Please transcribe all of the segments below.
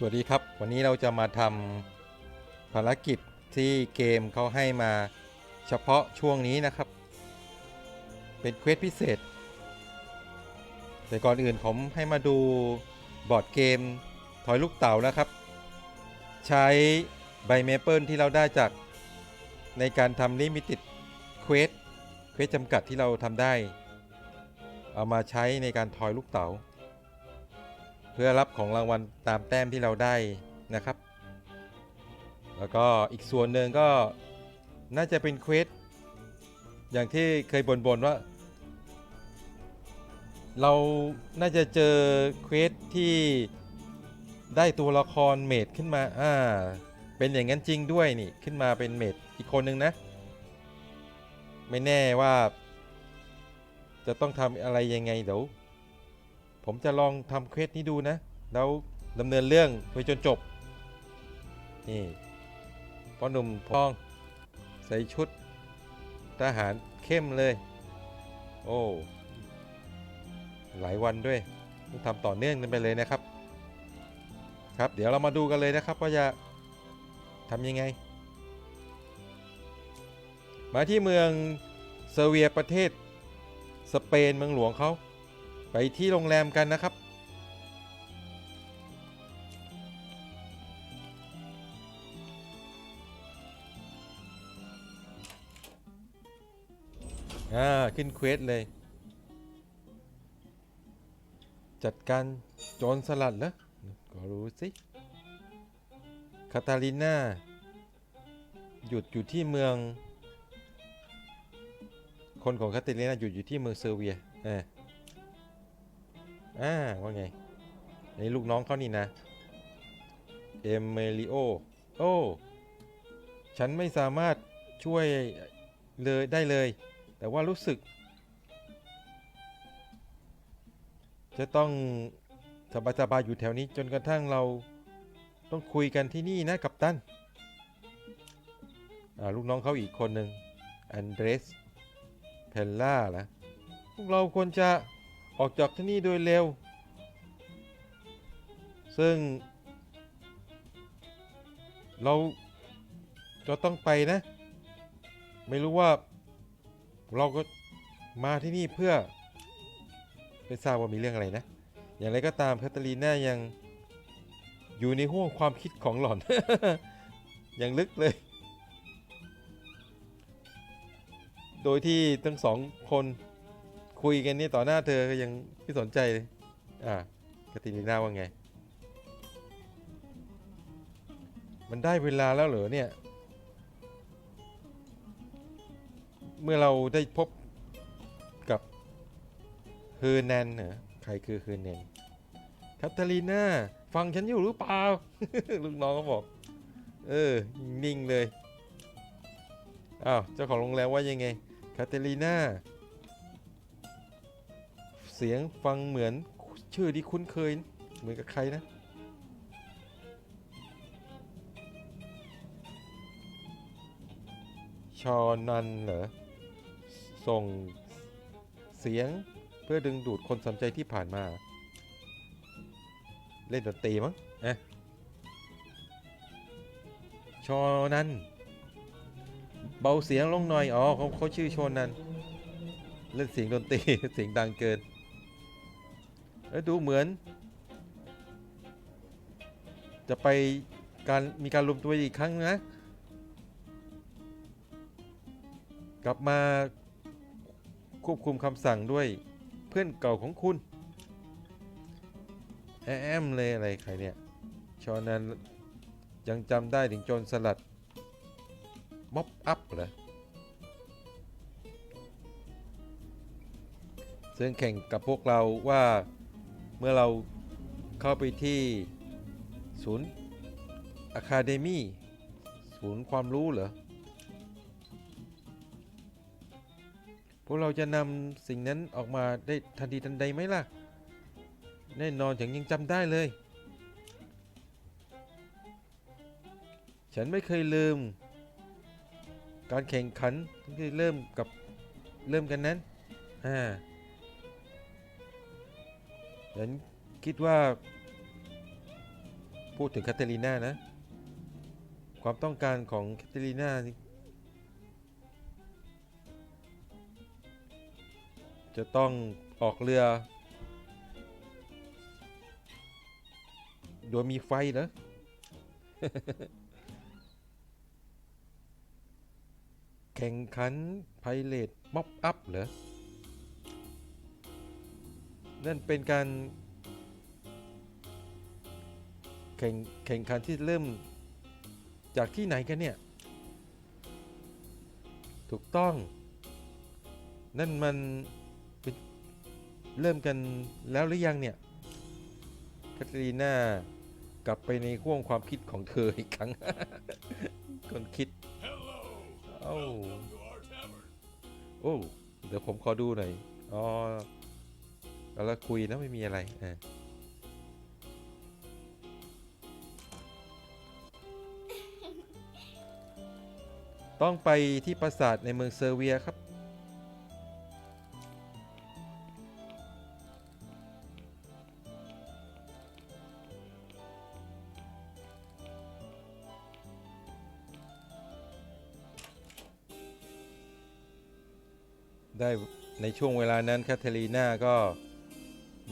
สวัสดีครับ วันนี้เราจะมาทำภารกิจที่เกมเขาให้มาเฉพาะช่วงนี้นะครับ เป็นเควสพิเศษ แต่ก่อนอื่นผมให้มาดูบอร์ดเกมถอยลูกเต๋านะครับ ใช้ใบเมเปิลที่เราได้จากในการทำลิมิติดเควสเควสจำกัดที่เราทำได้ เอามาใช้ในการทอยลูกเต๋า พื่อรับของรางวัลตามแต้มที่เราได้นะครับ แล้วก็อีกส่วนหนึ่งก็น่าจะเป็นเควสอย่างที่เคยบ่นๆว่า เราน่าจะเจอเควสที่ได้ตัวละครเมดขึ้นมาอ่าเป็นอย่างนั้นจริงด้วยนี่ขึ้นมาเป็นเมดอีกคนนึงนะ ไม่แน่ว่า จะต้องทำอะไรยังไงเดี๋ยว ผมจะลองทำเควสนี้ดูนะ แล้วดำเนินเรื่องไปจนจบ นี่พ่อหนุ่มพองใส่ชุดทหารเข้มเลย โอ้ หลายวันด้วยต้องทำต่อเนื่องกันไปเลยนะครับ ครับเดี๋ยวเรามาดูกันเลยนะครับ ว่าจะทำยังไง มาที่เมืองเซเวียประเทศ สเปนเมืองหลวงเขา ไปที่โรงแรมกันนะครับ อ่า ขึ้นเควสเลย จัดการโจรสลัดเหรอก็รู้สิคาตาลิน่า หยุดอยู่ที่เมือง คนของคาตาลิน่าหยุดอยู่ที่เมืองเซอร์เวียเออ อ่าว่าไงนี่ลูกน้องเขานี่นะ เอมเมลิโอ โอ้ ฉันไม่สามารถช่วยเลยได้เลย แต่ว่ารู้สึก จะต้องสบายๆอยู่แถวนี้จนกระทั่งเราต้องคุยกันที่นี่นะกับตันอ่าลูกน้องเขาอีกคนหนึ่งอันเดรสเพลล่าล่ะพวกเราควรจะ ออกจากที่นี่โดยเร็ว ซึ่ง เราจะต้องไปนะ ไม่รู้ว่า เราก็มาที่นี่เพื่อไม่ทราบว่ามีเรื่องอะไรนะ อย่างไรก็ตามแคทเธอรีน่ายังอยู่ในห่วงความคิดของหล่อน อย่างลึกเลย โดยที่ทั้งสองคน คุยกันนี่ต่อหน้าเธอก็ยังไม่สนใจเลย อ่าคาติลีน่าว่าไง มันได้เวลาแล้วเหรอเนี่ย เมื่อเราได้พบกับเฮอร์แนนเหรอใครคือเฮอร์แนนคาตาลีน่าฟังฉันอยู่หรือเปล่า ลูกน้องก็บอก เออ นิ่งเลย อ้าว เจ้าของโรงแรมว่ายังไง คาเตลีน่า เสียงฟังเหมือนชื่อที่คุ้นเคย เหมือนกับใครนะ ชอนันเหรอ ส่งเสียงเพื่อดึงดูดคนสนใจที่ผ่านมา เล่นดนตรีมั้งเอะชอนันเบาเสียงลงหน่อย อ๋อเขาเขาชื่อโชนันเล่นเสียงดนตรี เสียงดังเกิน แล้วดูเหมือน จะไปการมีการรวมตัวอีกครั้งนะ กลับมาควบคุมคำสั่งด้วยเพื่อนเก่าของคุณ แอมเลยอะไรใครเนี่ย ชอนันยังจำได้ถึงโจรสลัดม็อบอัพเหรอซึ่งแข่งกับพวกเราว่า เมื่อเราเข้าไปที่ศูนย์อะคาเดมี่ศูนย์ความรู้เหรอ พวกเราจะนำสิ่งนั้นออกมาได้ทันทีทันใดไหมล่ะ แน่นอนฉันยังจำได้เลย ฉันไม่เคยลืม การแข่งขันที่เริ่มกับเริ่มกันนั้น อ่า ฉันคิดว่า พูดถึงแคทเธอรีนานะ ความต้องการของแคทเธอรีนาจะต้องออกเรือ โดยมีไฟเหรอแข่งขันไพเรตม็อบอัพเหรอ นั่นเป็นการ แข่งแข่งขันที่เริ่มจากที่ไหนกันเนี่ย ถูกต้อง นั่นมันเป็นเริ่มกันแล้วหรือยังเนี่ยแคทเธอรีนากลับไปในห่วงความคิดของเธออีกครั้งคนคิด Hello. Oh. Welcome to our tavern. โอ้เดี๋ยวผมขอดูหน่อยอ๋อ แล้วคุยนะไม่มีอะไรอ่าต้องไปที่ปราสาทในเมืองเซอร์เวียครับ ได้ในช่วงเวลานั้นแคทเธอรีนาก็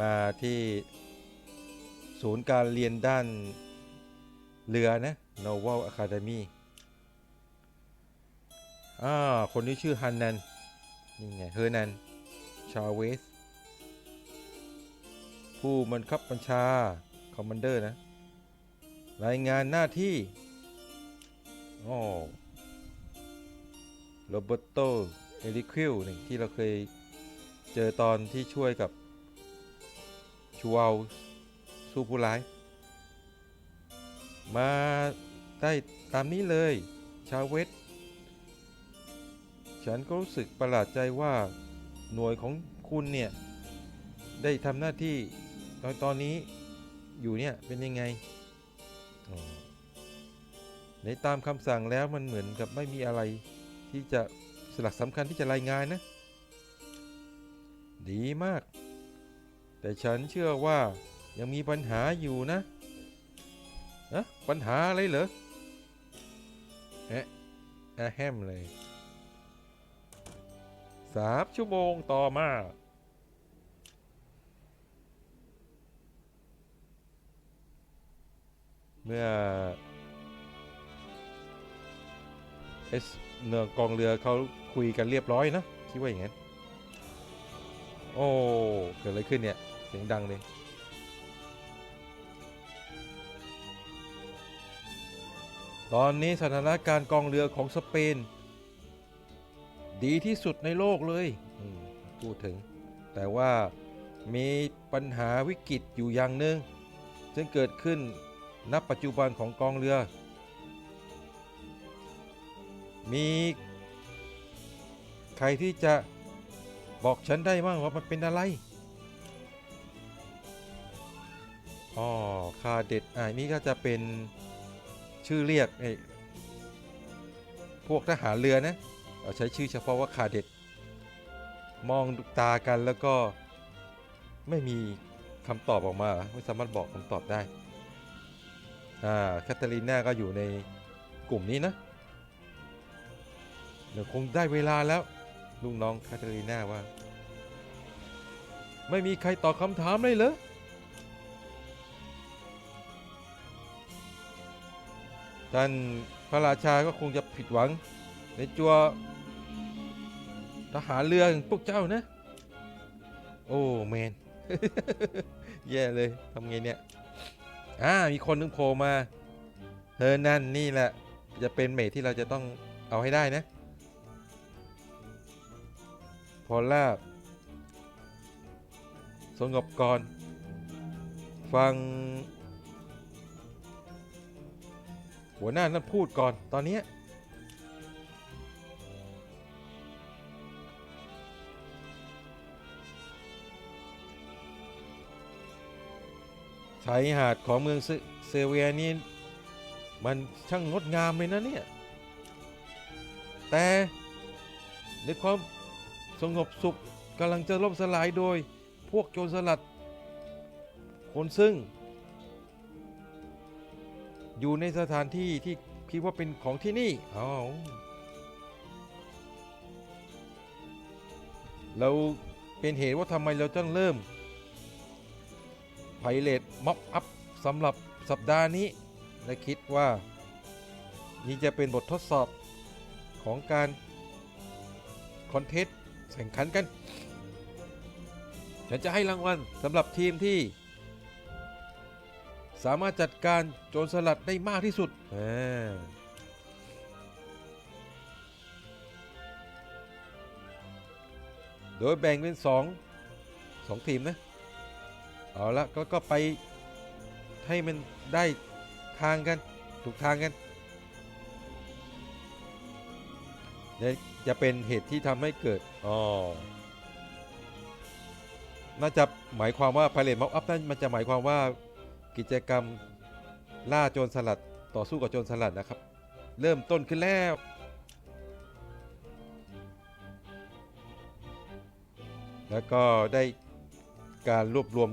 มาที่ศูนย์การเรียนด้านเรือนะ Naval Academy อ่า คนนี้ชื่อฮันนัน นี่ไง เฮอร์นัน ชาเวส ผู้บังคับบัญชา คอมมานเดอร์นะ รายงานหน้าที่โอ๋อโรเบร์โต เอริคิวนี่ที่เราเคยเจอตอนที่ช่วยกับ ชูวาสู้ผู้ร้าย มาได้ตามนี้เลย ชาเวสฉันก็รู้สึกประหลาดใจว่าหน่วยของคุณเนี่ย ได้ทำหน้าที่ตอนตอนนี้อยู่เนี่ย เป็นยังไงในตามคำสั่งแล้วมันเหมือนกับไม่มีอะไรที่จะสลักสำคัญที่จะรายงานนะ ดีมาก แต่ฉันเชื่อว่ายังมีปัญหาอยู่นะนะปัญหาอะไรเหรอแอะแอะแฮมเลยสามชั่วโมงต่อมา เมื่อเอสเนือกองเรือเขาคุยกันเรียบร้อยนะคิดว่าอย่างนั้น โอ้ เกิดอะไรขึ้นเนี่ย สียงดังเลยตอนนี้สถานการณ์กองเรือของสเปน ดีที่สุดในโลกเลยพูดถึง แต่ว่ามีปัญหาวิกฤตอยู่อย่างหนึ่งซึ่งเกิดขึ้นณปัจจุบันของกองเรือ มีใครที่จะบอกฉันได้บ้างว่ามันเป็นอะไร อ๋อคาเด็ดอ่านี่ก็จะเป็นชื่อเรียกไอ้พวกทหารเรือนะเอาใช้ชื่อเฉพาะว่าคาเด็ด มองตากันแล้วก็ไม่มีคำตอบออกมาไม่สามารถบอกคำตอบได้ อ่าแคทเธอรีนาก็อยู่ในกลุ่มนี้นะ เดี๋ยวคงได้เวลาแล้วลุงน้องแคาเทอรีนาว่า ไม่มีใครตอบคำถามเลยเหรอ ท่านพระราชาก็คงจะผิดหวัง ในจัวทหารเรือองพวกเจ้านะ โอ้แมน แย่เลยทำไงเนี่ยอ่ามีคนนึงโผล่มาเฮอร์นันนี่แหละ จะเป็นเมทที่เราจะต้องเอาให้ได้นะ พอลาบสงบก่อน ฟัง หัวหน้านั่นพูดก่อนตอนนี้ชายหาดของเมืองเซเซเวียนี่มันช่างงดงามเลยนะเนี่ย แต่ในความสงบสุขกำลังจะล่มสลายโดยพวกโจรสลัด คนซึ่ง อยู่ในสถานที่ที่คิดว่าเป็นของที่นี่อ้าวเราเป็นเหตุว่าทำไมเราต้องเริ่มไพเรตม็อบอัพสำหรับสัปดาห์นี้ และคิดว่า นี่จะเป็นบททดสอบของการ คอนเทสต์แข่งขันกัน ฉันจะให้รางวัลสำหรับทีมที่ สามารถจัดการโจรสลัดได้มากที่สุดโดยแบ่งเป็นสองสองทีมนะ เอาละก็ก็ไปให้มันได้ทางกัน ถูกทางกันจะเป็นเหตุที่ทำให้เกิด อ๋อ น่าจะหมายความว่า Pirate Mock Up นั่นมันจะหมายความว่า กิจกรรมล่าโจรสลัดต่อสู้กับโจรสลัดนะครับ เริ่มต้นขึ้นแล้ว แล้วก็ได้การรวบรวม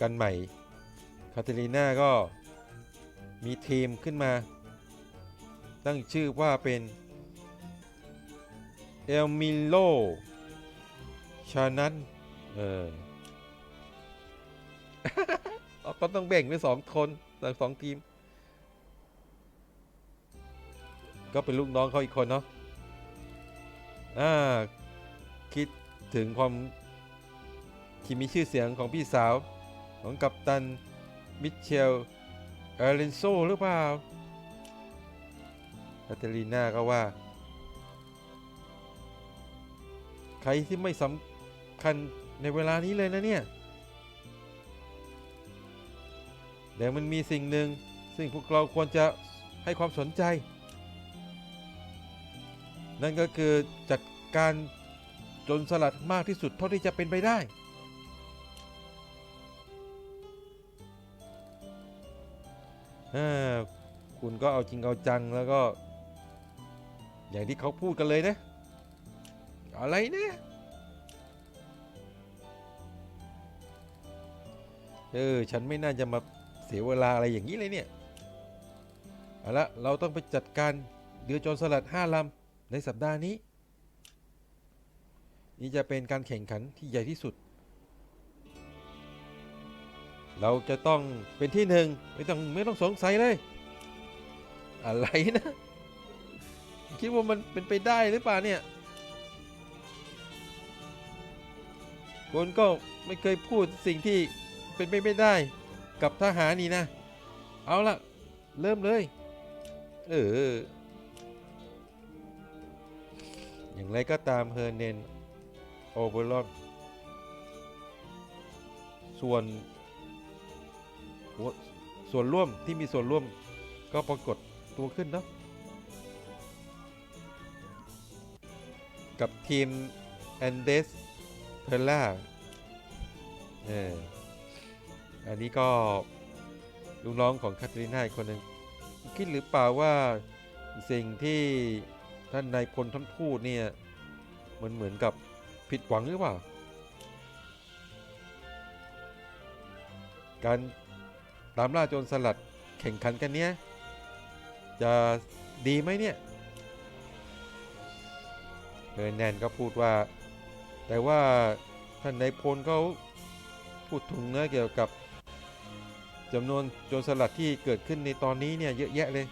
กันใหม่ คาเทลีน่าก็มีทีมขึ้นมา ตั้งชื่อว่าเป็นเอลมิโลชานันเออ ก็ต้องแบ่งเป็นสองคนสองทีม ก็เป็นลูกน้องเขาอีกคนเนาะอ่าคิดถึงความที่มีชื่อเสียงของพี่สาว ของกัปตัน มิเชลเอเลนโซหรือเปล่าคาเทลีน่าก็ว่า ใครที่ไม่สำคัญในเวลานี้เลยนะเนี่ย แต่มันมีสิ่งหนึ่งซึ่งพวกเราควรจะให้ความสนใจ นั่นก็คือจัดการจนสลัดมากที่สุดเท่าที่จะเป็นไปได้อ่าคุณก็เอาจริงเอาจังแล้วก็ อย่างที่เขาพูดกันเลยนะ อะไรเนะเออ ฉันไม่น่าจะมา เสียเวลาอะไรอย่างนี้เลยเนี่ย เอาละเราต้องไปจัดการเรือโจรสลัดห้าลำในสัปดาห์นี้ นี่จะเป็นการแข่งขันที่ใหญ่ที่สุด เราจะต้องเป็นที่หนึ่งไม่ต้องไม่ต้องสงสัยเลย อะไรนะ คิดว่ามันเป็นไปได้หรือเปล่าเนี่ยคนก็ไม่เคยพูดสิ่งที่เป็นไปไม่ได้ กับทหารนี่นะ เอาละเริ่มเลย เออ อย่างไรก็ตามเฮอร์เนนโอเบอรอนส่วน ส่วนร่วมที่มีส่วนร่วมก็ปรากฏตัวขึ้นเนาะกับทีม a n d e s p e r l a เออ อันนี้ก็ลูกน้องของคาทรีน่าอีกคนหนึ่งคิดหรือเปล่าว่าสิ่งที่ท่านนายพลท่านพูดเนี่ยมันเหมือนกับผิดหวังหรือเปล่า การตามล่าโจรสลัดแข่งขันกันเนี้ยจะดีไหมเนี่ยเฮอร์แนนก็พูดว่า แต่ว่าท่านนายพลเขาพูดถึงนะเกี่ยวกับ จำนวนโจรสลัดที่เกิดขึ้นในตอนนี้เนี่ยเยอะแยะเลย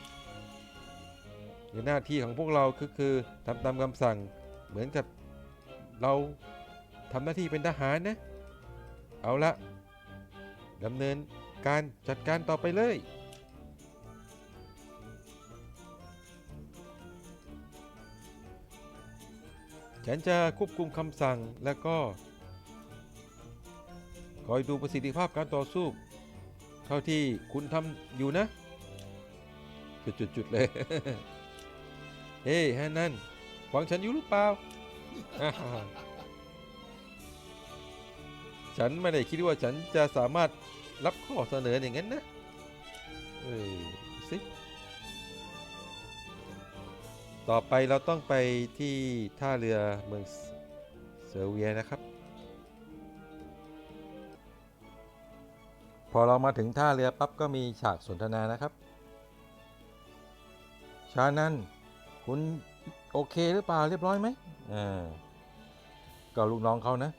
หน้าที่ของพวกเราคือคือทำตามคำสั่งเหมือนกับเราทำหน้าที่เป็นทหารนะ เอาละดำเนินการจัดการต่อไปเลย ฉันจะควบคุมคำสั่งและก็ คอยดูประสิทธิภาพการต่อสู้ ท่าที่คุณทำอยู่นะ จุดๆๆเลย เฮ้ยแฮนนั่นฟังฉันอยู่หรือเปล่าอ่า ฉันไม่ได้คิดว่าฉันจะสามารถรับข้อเสนออย่างนั้นนะเออสิต่อไปเราต้องไปที่ท่าเรือเมืองเซอร์เวียนะครับ พอเรามาถึงท่าเรือปั๊บก็มีฉากสนทนานะครับชานันคุณโอเคหรือเปล่าเรียบร้อยไหมอ่าก็ลูกน้องเขานะ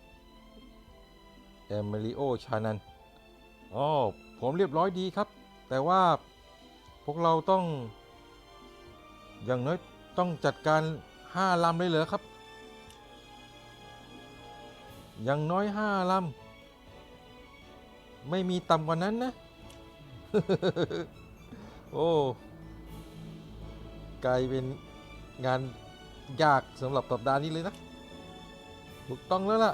เอมิลิโอชานันอ๋อผมเรียบร้อยดีครับ แต่ว่าพวกเราต้อง อย่างน้อยต้องจัดการห้าลำเลยเหรอครับ อย่างน้อยห้าลำ ไม่มีต่ำกว่านั้นนะ โอ้กลายเป็นงานยากสำหรับสัปดาห์นี้เลยนะ ถูกต้องแล้วล่ะ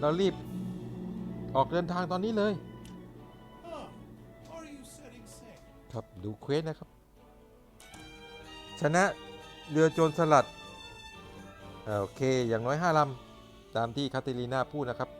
เรารีบออกเดินทางตอนนี้เลย ครับดูเควสนะครับ ชนะเรือโจรสลัดอโอเค อย่างน้อยห้าลำ ตามที่คาเทลีนาพูดนะครับ